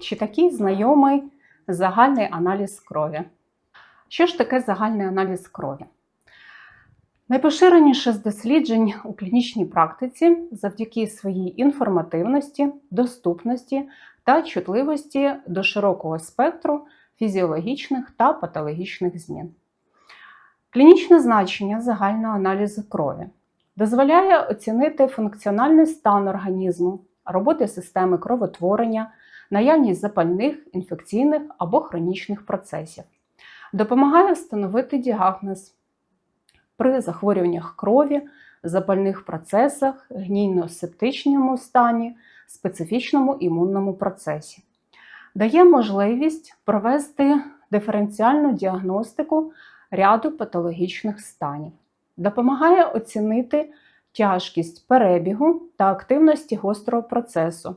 чи такий знайомий загальний аналіз крові. Що ж таке загальний аналіз крові? Найпоширеніше з досліджень у клінічній практиці завдяки своїй інформативності, доступності та чутливості до широкого спектру фізіологічних та патологічних змін. Клінічне значення загального аналізу крові дозволяє оцінити функціональний стан організму, роботи системи кровотворення, наявність запальних, інфекційних або хронічних процесів, допомагає встановити діагноз при захворюваннях крові, запальних процесах, гнійно-септичному стані, специфічному імунному процесі, дає можливість провести диференціальну діагностику ряду патологічних станів, допомагає оцінити тяжкість перебігу та активності гострого процесу,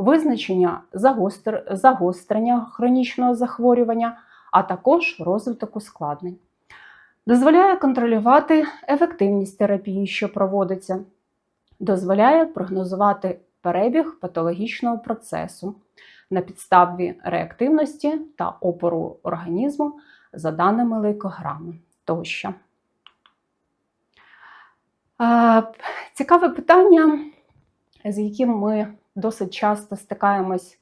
визначення загостр... загострення хронічного захворювання, а також розвиток ускладнень. Дозволяє контролювати ефективність терапії, що проводиться, дозволяє прогнозувати перебіг патологічного процесу на підставі реактивності та опору організму за даними лейкограми тощо. Е, Цікаве питання, з яким ми досить часто стикаємось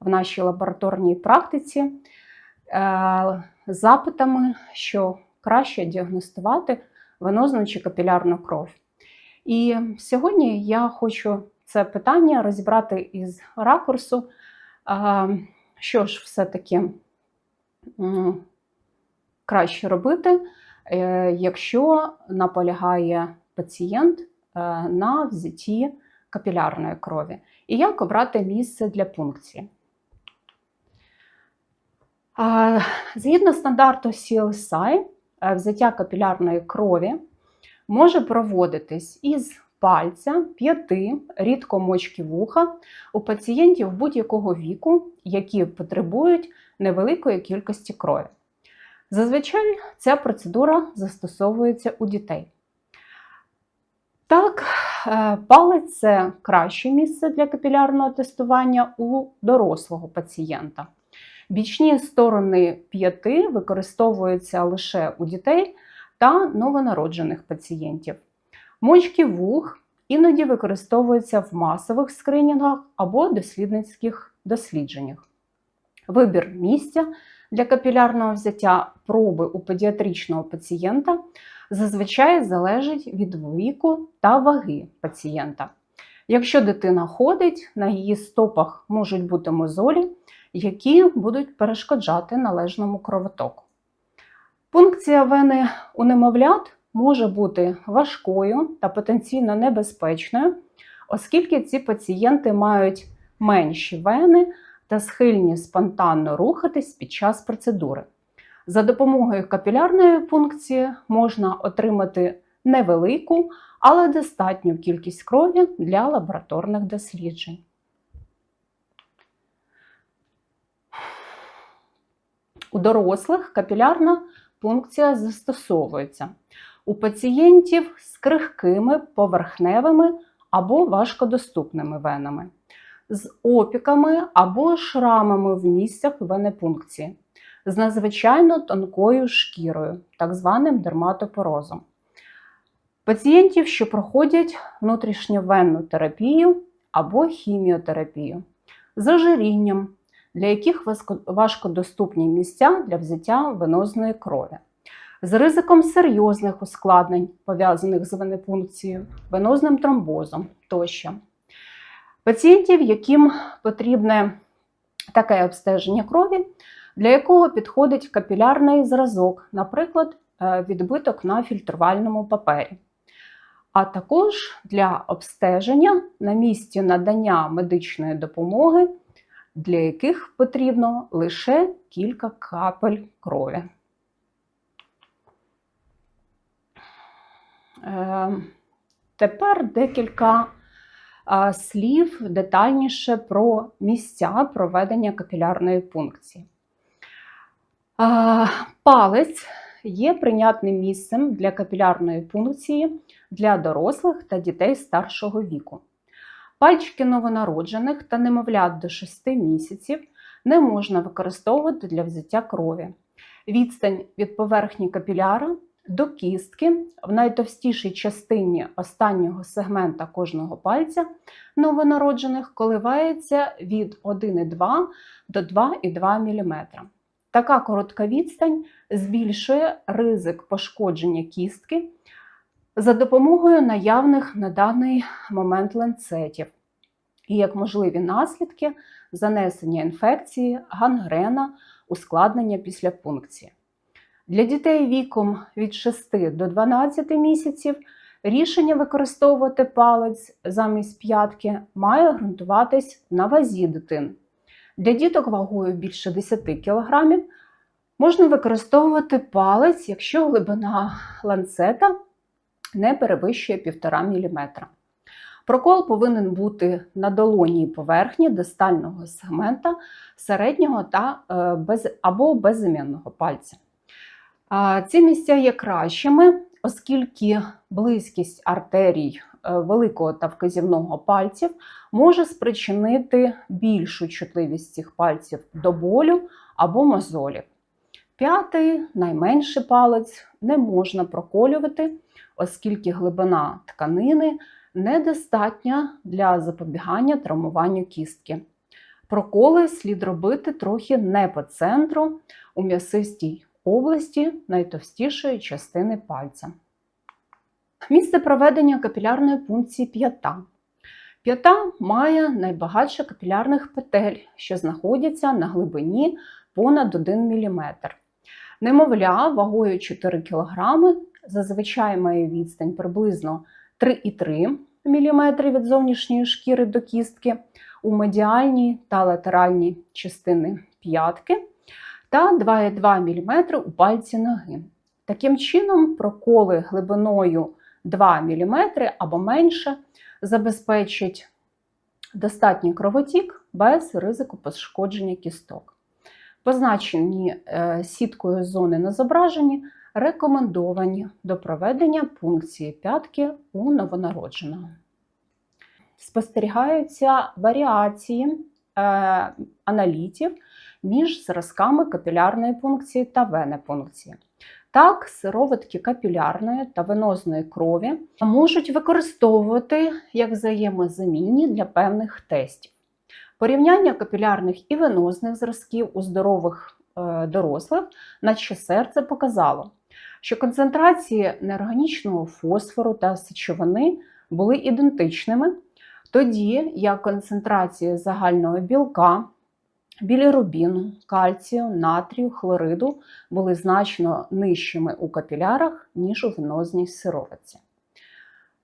в нашій лабораторній практиці, е, запитами, що краще діагностувати венозну чи капілярну кров. І сьогодні я хочу це питання розібрати із ракурсу, е, що ж все-таки краще робити, е, якщо наполягає пацієнт на взятті капілярної крові, і як обрати місце для пункції. Згідно стандарту CLSI, е, взяття капілярної крові може проводитись із пальця, п'яти, рідко мочки вуха у пацієнтів будь-якого віку, які потребують невеликої кількості крові. Зазвичай ця процедура застосовується у дітей. Так, палець це краще місце для капілярного тестування у дорослого пацієнта. Бічні сторони п'яти використовуються лише у дітей та новонароджених пацієнтів. Мочки вух іноді використовуються в масових скринінгах або дослідницьких дослідженнях. Вибір місця для капілярного взяття проби у педіатричного пацієнта зазвичай залежить від віку та ваги пацієнта. Якщо дитина ходить, на її стопах можуть бути мозолі, які будуть перешкоджати належному кровотоку. Пункція вени у немовлят може бути важкою та потенційно небезпечною, оскільки ці пацієнти мають менші вени та схильні спонтанно рухатись під час процедури. За допомогою капілярної пункції можна отримати невелику, але достатню кількість крові для лабораторних досліджень. У дорослих капілярна пункція застосовується у пацієнтів з крихкими поверхневими або важкодоступними венами, з опіками або шрамами в місцях венепункції, з надзвичайно тонкою шкірою, так званим дерматопорозом. Пацієнтів, що проходять внутрішньовенну терапію або хіміотерапію, з ожирінням, для яких важкодоступні місця для взяття венозної крові, з ризиком серйозних ускладнень, пов'язаних з венепункцією, венозним тромбозом тощо. Пацієнтів, яким потрібне таке обстеження крові, для якого підходить капілярний зразок, наприклад, е, відбиток на фільтрувальному папері. А також для обстеження на місці надання медичної допомоги, для яких потрібно лише кілька капель крові. Е, Тепер декілька слів детальніше про місця проведення капілярної пункції. Палець є прийнятним місцем для капілярної пункції для дорослих та дітей старшого віку. Пальчики новонароджених та немовлят до 6 місяців не можна використовувати для взяття крові. Відстань від поверхні капіляра до кістки в найтовстішій частині останнього сегмента кожного пальця новонароджених коливається від 1,2 до 2,2 мм. Така коротка відстань збільшує ризик пошкодження кістки за допомогою наявних на даний момент ланцетів і як можливі наслідки занесення інфекції, гангрена, ускладнення після пункції. Для дітей віком від 6 до 12 місяців рішення використовувати палець замість п'ятки має ґрунтуватись на вазі дитин. Для діток вагою більше 10 кг можна використовувати палець, якщо глибина ланцета не перевищує 1,5 мм. Прокол повинен бути на долоній поверхні дистального сегмента середнього та е, без, або безіменного пальця. Ці місця є кращими, оскільки близькість артерій великого та вказівного пальців може спричинити більшу чутливість цих пальців до болю або мозолів. П'ятий, найменший палець не можна проколювати, оскільки глибина тканини недостатня для запобігання травмуванню кістки. Проколи слід робити трохи не по центру у м'ясистій області найтовстішої частини пальця. Місце проведення капілярної пункції п'ята. П'ята має найбагатше капілярних петель, що знаходяться на глибині понад 1 мм. Немовля вагою 4 кг зазвичай має відстань приблизно 3,3 мм від зовнішньої шкіри до кістки у медіальній та латеральній частини п'ятки та 2,2 мм у пальці ноги. Таким чином, проколи глибиною 2 мм або менше забезпечить достатній кровотік без ризику пошкодження кісток. Позначені е, сіткою зони на зображенні рекомендовані до проведення пункції п'ятки у новонародженого. Спостерігаються варіації е, аналітів між зразками капілярної пункції та венепункції. Так, сироватки капілярної та венозної крові можуть використовувати як взаємозамінні для певних тестів. Порівняння капілярних і венозних зразків у здорових е, дорослих, наче серце показало, що концентрації неорганічного фосфору та сечовини були ідентичними, тоді як концентрації загального білка, білірубіну, кальцію, натрію, хлориду були значно нижчими у капілярах, ніж у венозній сировиці.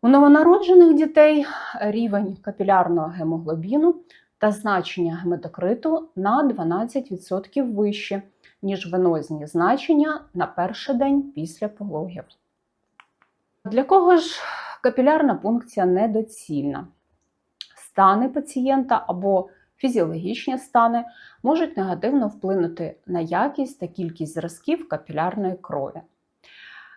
У новонароджених дітей рівень капілярного гемоглобіну та значення гематокриту на 12% вище, ніж венозні значення на перший день після пологів. Для кого ж капілярна пункція недоцільна? Стани пацієнта або фізіологічні стани можуть негативно вплинути на якість та кількість зразків капілярної крові.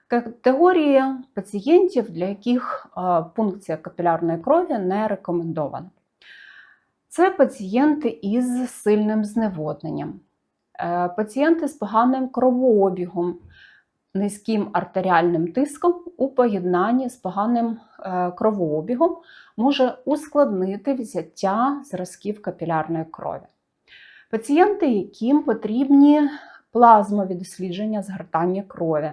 Категорії пацієнтів, для яких пункція капілярної крові не рекомендована. Це пацієнти із сильним зневодненням, е, пацієнти з поганим кровообігом, низьким артеріальним тиском у поєднанні з поганим е, кровообігом може ускладнити взяття зразків капілярної крові. Пацієнти, яким потрібні плазмові дослідження згортання крові.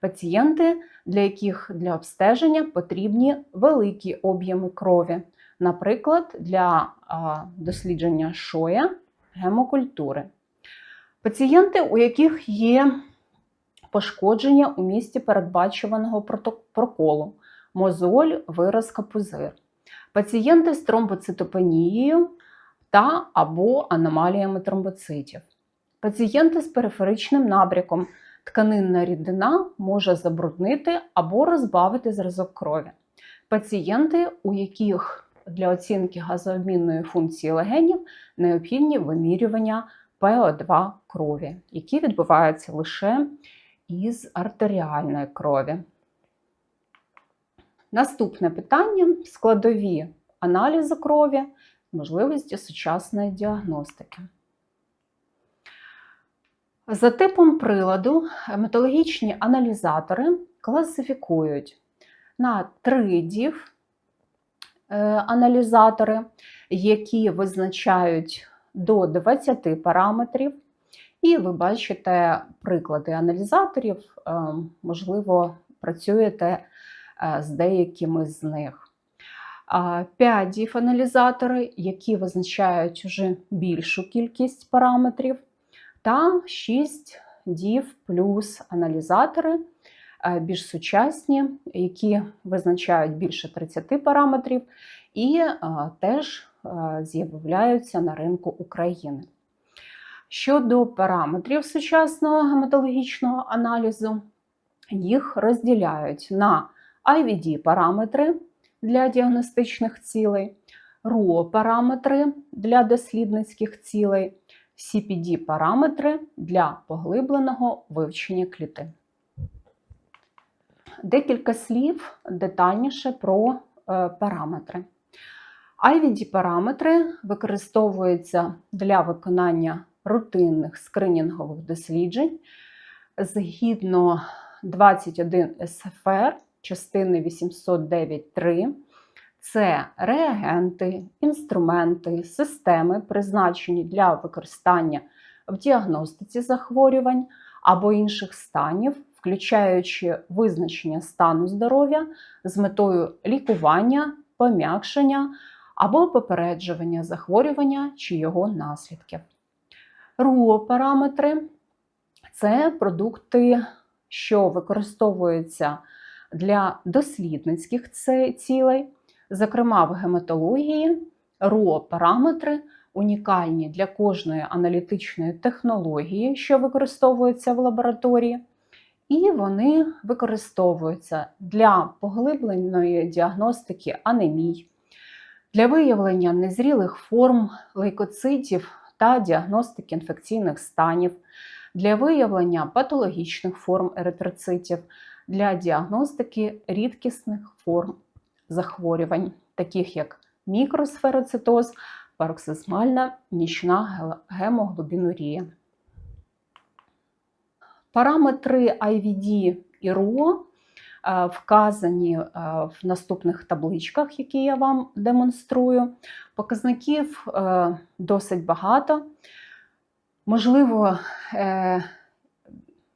Пацієнти, для яких для обстеження потрібні великі об'єми крові, наприклад, для дослідження шоя гемокультури. Пацієнти, у яких є пошкодження у місці передбачуваного проколу, мозоль, виразка пузир. Пацієнти з тромбоцитопенією та або аномаліями тромбоцитів. Пацієнти з периферичним набряком тканинна рідина може забруднити або розбавити зразок крові. Пацієнти, у яких для оцінки газообмінної функції легенів необхідні вимірювання ПО2 крові, які відбуваються лише із артеріальної крові. Наступне питання складові аналізу крові, можливості сучасної діагностики. За типом приладу метологічні аналізатори класифікують на три дів е, аналізатори, які визначають до 20 параметрів. І ви бачите приклади аналізаторів, е, можливо, працюєте е, з деякими з них. 5 дів аналізатори, які визначають вже більшу кількість параметрів, та 6 дів плюс аналізатори, е, більш сучасні, які визначають більше 30 параметрів, і теж з'являються на ринку України. Щодо параметрів сучасного гематологічного аналізу, їх розділяють на IVD-параметри для діагностичних цілей, RUO-параметри для дослідницьких цілей, CPD-параметри для поглибленого вивчення клітин. Декілька слів детальніше про е, параметри. IVD-параметри використовуються для виконання рутинних скринінгових досліджень згідно 21 СФР частини 809.3. Це реагенти, інструменти, системи, призначені для використання в діагностиці захворювань або інших станів, включаючи визначення стану здоров'я з метою лікування, пом'якшення або попереджування захворювання чи його наслідків. РУО-параметри це продукти, що використовуються для дослідницьких цілей, зокрема в гематології, РУО-параметри унікальні для кожної аналітичної технології, що використовується в лабораторії, і вони використовуються для поглибленої діагностики анемій, для виявлення незрілих форм лейкоцитів та діагностики інфекційних станів, для виявлення патологічних форм еритроцитів, для діагностики рідкісних форм захворювань, таких як мікросфероцитоз, пароксизмальна нічна гемоглобінурія. Параметри IVD і е, вказані е, в наступних табличках, які я вам демонструю. Показників е, досить багато. Можливо,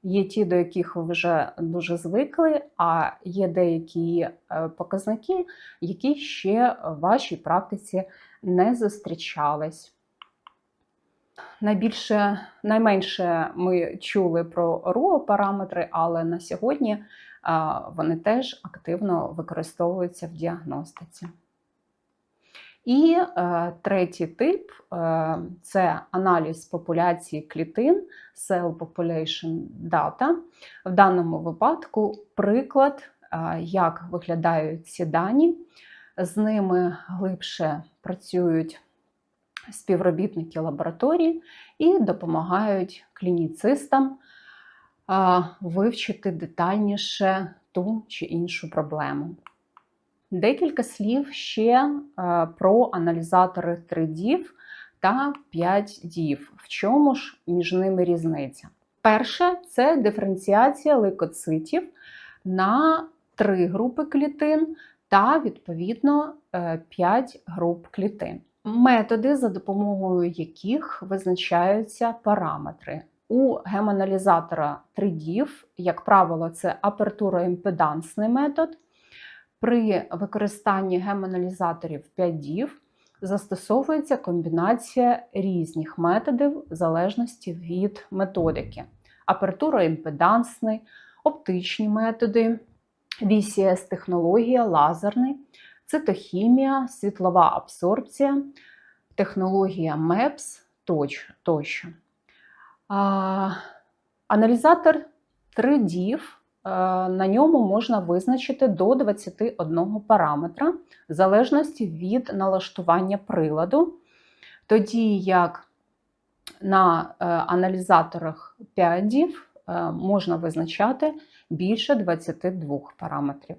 Є ті, до яких ви вже дуже звикли, а є деякі е, показники, які ще в вашій практиці не зустрічались. Найбільше, найменше ми чули про РУО параметри, але на сьогодні вони теж активно використовуються в діагностиці. І е, третій тип е, це аналіз популяції клітин, Cell Population Data. В даному випадку приклад, е, як виглядають ці дані. З ними глибше працюють співробітники лабораторії і допомагають клініцистам вивчити детальніше ту чи іншу проблему. Декілька слів ще е, про аналізатори 3DIV та 5DIV. В чому ж між ними різниця? Перше це диференціація лейкоцитів на три групи клітин та, відповідно, 5 е, груп клітин. Методи, за допомогою яких визначаються параметри. У геманалізатора 3DIV, як правило, це апертуроімпедансний метод. При використанні геманалізаторів 5 дів застосовується комбінація різних методів в залежності від методики: апертуроімпедансний, оптичні методи, VCS-технологія, лазерний, цитохімія, світлова абсорбція, технологія MEPS тощо. Аналізатор 3 дів Е, на ньому можна визначити до 21 параметра в залежності від налаштування приладу, тоді як на е, аналізаторах 5 дів е, можна визначати більше 22 параметрів.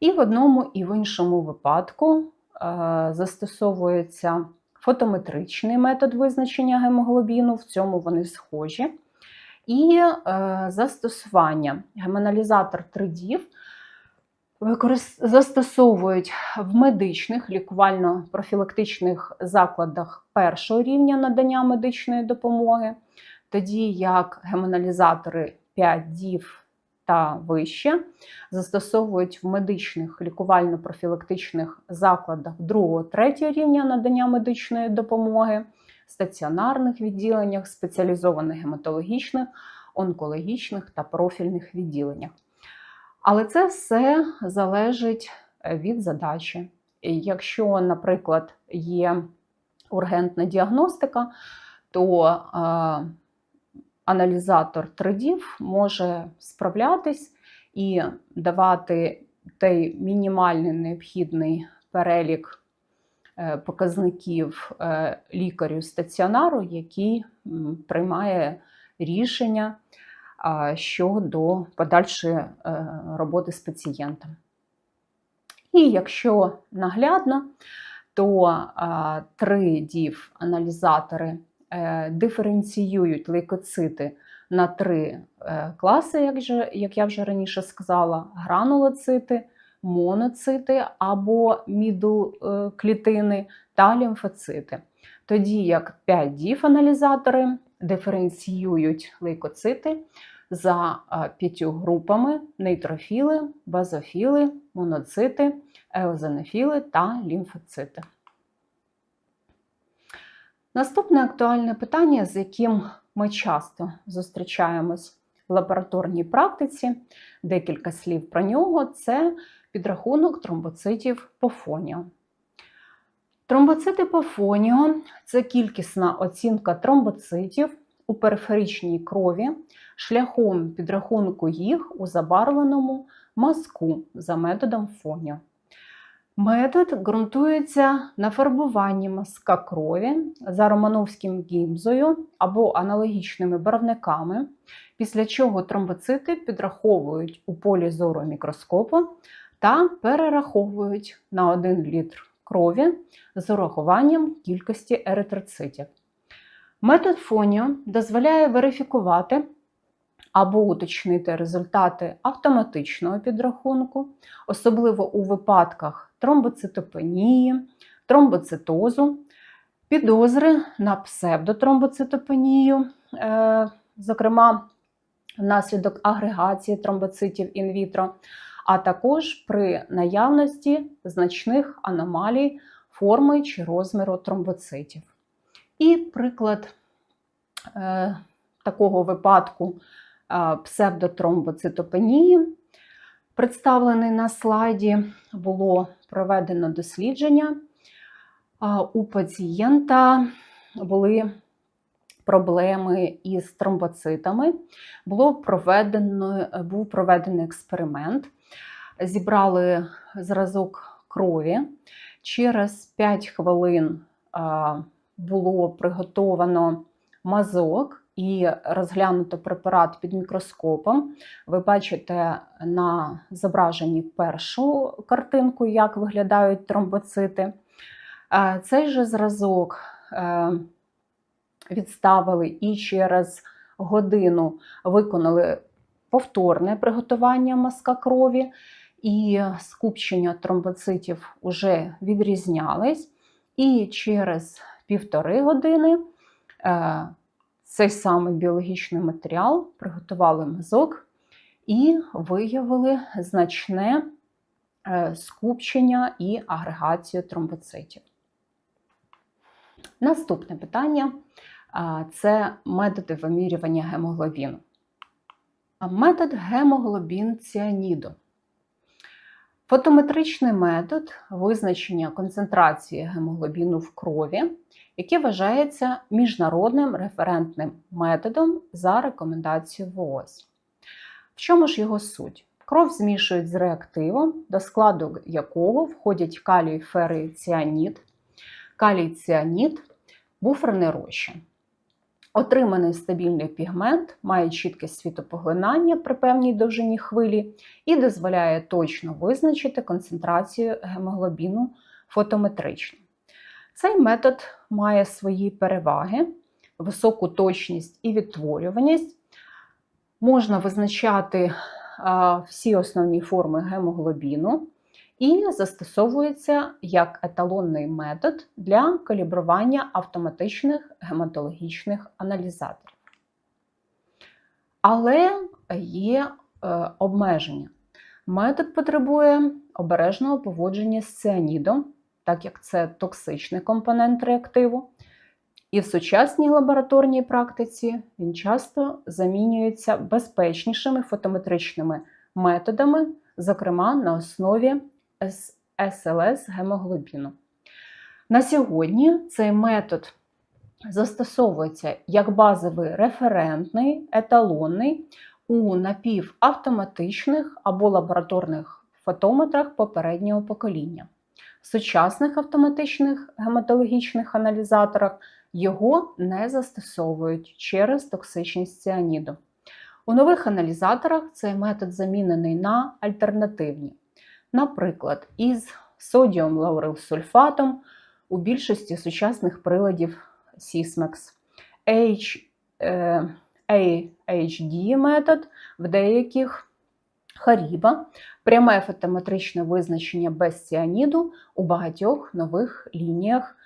І в одному і в іншому випадку застосовується фотометричний метод визначення гемоглобіну, в цьому вони схожі. і е, застосування. Гемоналізатор тридів застосовують в медичних лікувально-профілактичних закладах першого рівня надання медичної допомоги, тоді як гемоналізатори 5 дів та вище застосовують в медичних лікувально-профілактичних закладах 2-3 рівня надання медичної допомоги, стаціонарних відділеннях, спеціалізованих гематологічних, онкологічних та профільних відділеннях. Але це все залежить е, від задачі. Якщо, наприклад, є ургентна діагностика, то е, аналізатор тридів може справлятись і давати той мінімальний необхідний перелік е, показників е, лікарю стаціонару, який приймає рішення щодо подальшої е, роботи з пацієнтом. І якщо наглядно, то а, три дів аналізатори диференціюють лейкоцити на три е, класи, як, же, як я вже раніше сказала: гранулоцити, моноцити або мідл е, та лімфоцити. Тоді як 5 дів аналізатори диференціюють лейкоцити за е, п'ятью групами: нейтрофіли, базофіли, моноцити, еозенофіли та лімфоцити. Наступне актуальне питання, з яким ми часто зустрічаємось в лабораторній практиці, декілька слів про нього це підрахунок тромбоцитів по фоніо. Тромбоцити по фоніо це кількісна оцінка тромбоцитів у периферичній крові шляхом підрахунку їх у забарвленому мазку за методом фоніо. Метод ґрунтується на фарбуванні мазка крові за романовським гімзою або аналогічними барвниками, після чого тромбоцити підраховують у полі зору мікроскопу та перераховують на 1 літр крові з урахуванням кількості еритроцитів. Метод фоніо дозволяє верифікувати або уточнити результати автоматичного підрахунку, особливо у випадках тромбоцитопенії, тромбоцитозу, підозри на псевдотромбоцитопенію, е, зокрема внаслідок агрегації тромбоцитів інвітро, а також при наявності значних аномалій форми чи розміру тромбоцитів. І приклад е, такого випадку е, псевдотромбоцитопенії, представлений на слайді, було проведено дослідження. У пацієнта були проблеми із тромбоцитами. Було проведено, був проведений експеримент. Зібрали зразок крові. Через 5 хвилин було приготовано мазок і розглянуто препарат під мікроскопом. Ви бачите на зображенні першу картинку, як виглядають тромбоцити. Цей же зразок е, відставили і через годину виконали повторне приготування мазка крові, і скупчення тромбоцитів вже відрізнялись. І через півтори години е, цей самий біологічний матеріал приготували мазок і виявили значне е, скупчення і агрегацію тромбоцитів. Наступне питання це методи вимірювання гемоглобіну. Метод гемоглобін ціаніду. Фотометричний метод визначення концентрації гемоглобіну в крові, який вважається міжнародним референтним методом за рекомендацією ВООЗ. В чому ж його суть? Кров змішують з реактивом, до складу якого входять калій ферий ціаніт, калій ціаніт, буферне розчин. Отриманий стабільний пігмент має чітке світопоглинання при певній довжині хвилі і дозволяє точно визначити концентрацію гемоглобіну фотометрично. Цей метод має свої переваги, високу точність і відтворюваність, Можна визначати всі основні форми гемоглобіну і застосовується як еталонний метод для калібрування автоматичних гематологічних аналізаторів. Але є е, обмеження. Метод потребує обережного поводження з ціанідом, так як це токсичний компонент реактиву. І в сучасній лабораторній практиці він часто замінюється безпечнішими фотометричними методами, зокрема на основі СЛС гемоглобіну. На сьогодні цей метод застосовується як базовий референтний, еталонний у напівавтоматичних або лабораторних фотометрах попереднього покоління. В сучасних автоматичних гематологічних аналізаторах його не застосовують через токсичність ціаніду. У нових аналізаторах цей метод замінений на альтернативні. Наприклад, із содіум лаурилсульфатом у більшості сучасних приладів Sysmex. Е, AHD метод в деяких Харіба, пряме фотометричне визначення без ціаніду у багатьох нових лініях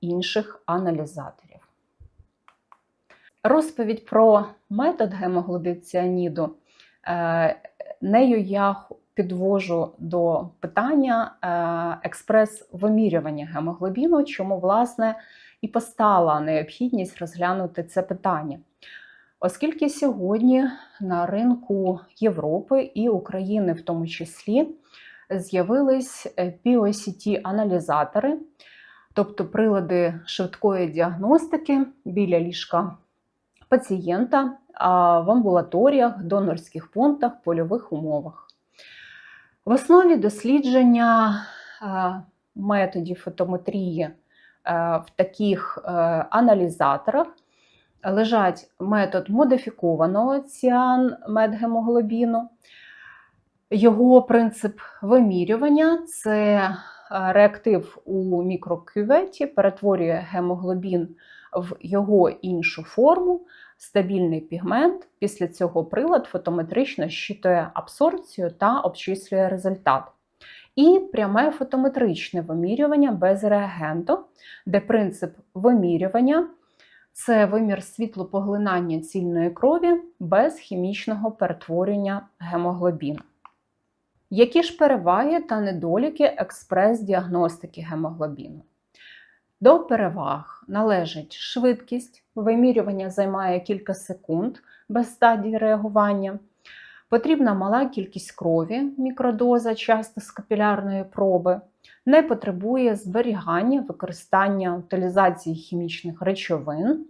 інших аналізаторів. Розповідь про метод гемоглобіціаніду. Е, нею я підвожу до питання е, експрес-вимірювання гемоглобіну, чому, власне, і постала необхідність розглянути це питання. Оскільки сьогодні на ринку Європи і України, в тому числі, з'явились POCT аналізатори тобто прилади швидкої діагностики біля ліжка пацієнта в амбулаторіях, донорських пунктах, польових умовах. В основі дослідження методів фотометрії в таких аналізаторах лежать метод модифікованого ціан медгемоглобіну. Його принцип вимірювання це реактив у мікрокюветі перетворює гемоглобін в його іншу форму, стабільний пігмент. Після цього прилад фотометрично щитує абсорбцію та обчислює результат. І пряме фотометричне вимірювання без реагенту, де принцип вимірювання це вимір світлопоглинання цільної крові без хімічного перетворення гемоглобіну. Які ж переваги та недоліки експрес-діагностики гемоглобіну? До переваг належить швидкість, вимірювання займає кілька секунд без стадії реагування. Потрібна мала кількість крові, мікродоза, часто з капілярної проби, не потребує зберігання, використання утилізації хімічних речовин,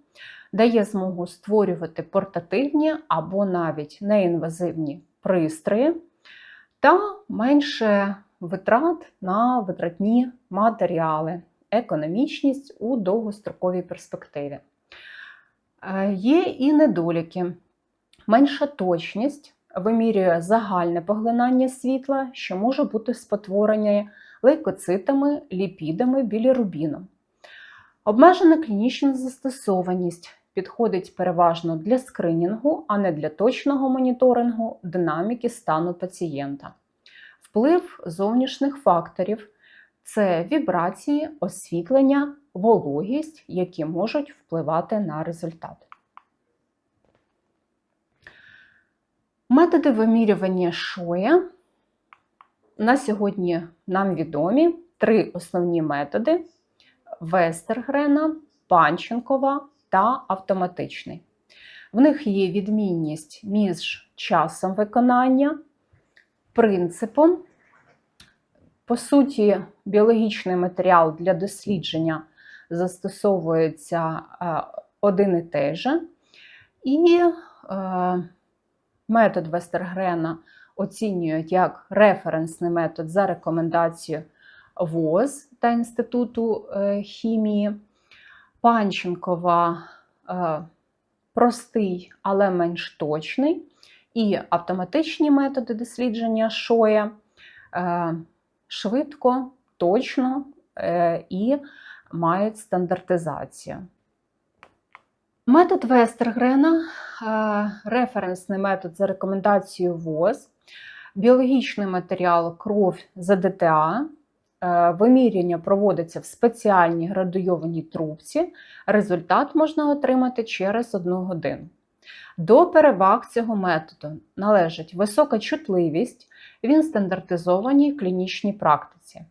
дає змогу створювати портативні або навіть неінвазивні пристрої. Та менше витрат на витратні матеріали, економічність у довгостроковій перспективі. Е, є і недоліки. Менша точність вимірює загальне поглинання світла, що може бути спотворення лейкоцитами, ліпідами, білірубіном. Обмежена клінічна застосованість підходить переважно для скринінгу, а не для точного моніторингу динаміки стану пацієнта. Вплив зовнішніх факторів це вібрації, освітлення, вологість, які можуть впливати на результат. Методи вимірювання шоя на сьогодні нам відомі три основні методи: Вестергрена, Панченкова та автоматичний. В них є відмінність між часом виконання, принципом. По суті, біологічний матеріал для дослідження застосовується е, один і той же. І е, метод Вестергрена оцінюють як референсний метод за рекомендацією ВОЗ та Інституту е, хімії. Панченкова простий, але менш точний, і автоматичні методи дослідження шоя швидко, точно е, і мають стандартизацію. Метод Вестергрена е, референсний метод за рекомендацією ВОЗ, біологічний матеріал кров за ДТА. Е, Виміряння проводиться в спеціальній градуйованій трубці. Результат можна отримати через одну годину. До переваг цього методу належить висока чутливість, він стандартизованій клінічній практиці.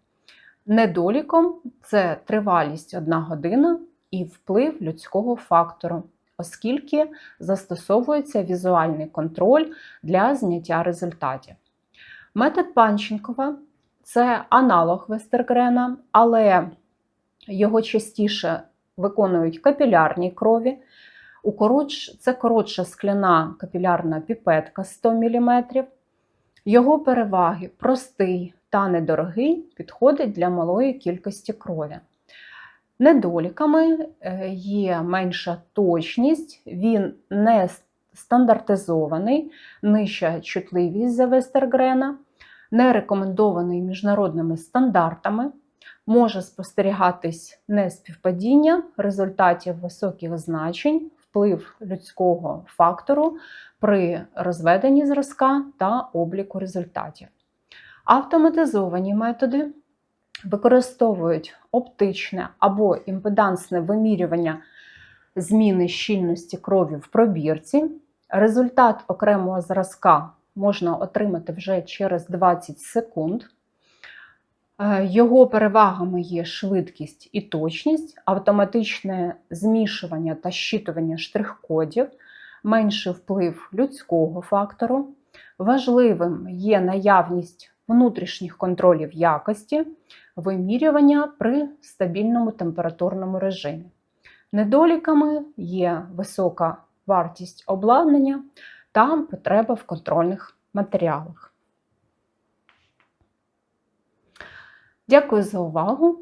Недоліком це тривалість 1 година і вплив людського фактору, оскільки застосовується візуальний контроль для зняття результатів. Метод Панченкова це аналог Вестергрена, але його частіше виконують капілярні крові. Це коротша скляна капілярна піпетка 100 мм. Його переваги простий та недорогий, підходить для малої кількості крові. Недоліками е, є менша точність, він не стандартизований, нижча чутливість за Вестергрена, не рекомендований міжнародними стандартами, може спостерігатись неспівпадіння результатів високих значень, вплив людського фактору при розведенні зразка та обліку результатів. Автоматизовані методи використовують оптичне або імпедансне вимірювання зміни щільності крові в пробірці. Результат окремого зразка можна отримати вже через 20 секунд. Е, Його перевагами є швидкість і точність, автоматичне змішування та щитування штрих-кодів, менший вплив людського фактору. Важливим є наявність внутрішніх контролів якості, вимірювання при стабільному температурному режимі. Недоліками є висока вартість обладнання та потреба в контрольних матеріалах. Дякую за увагу!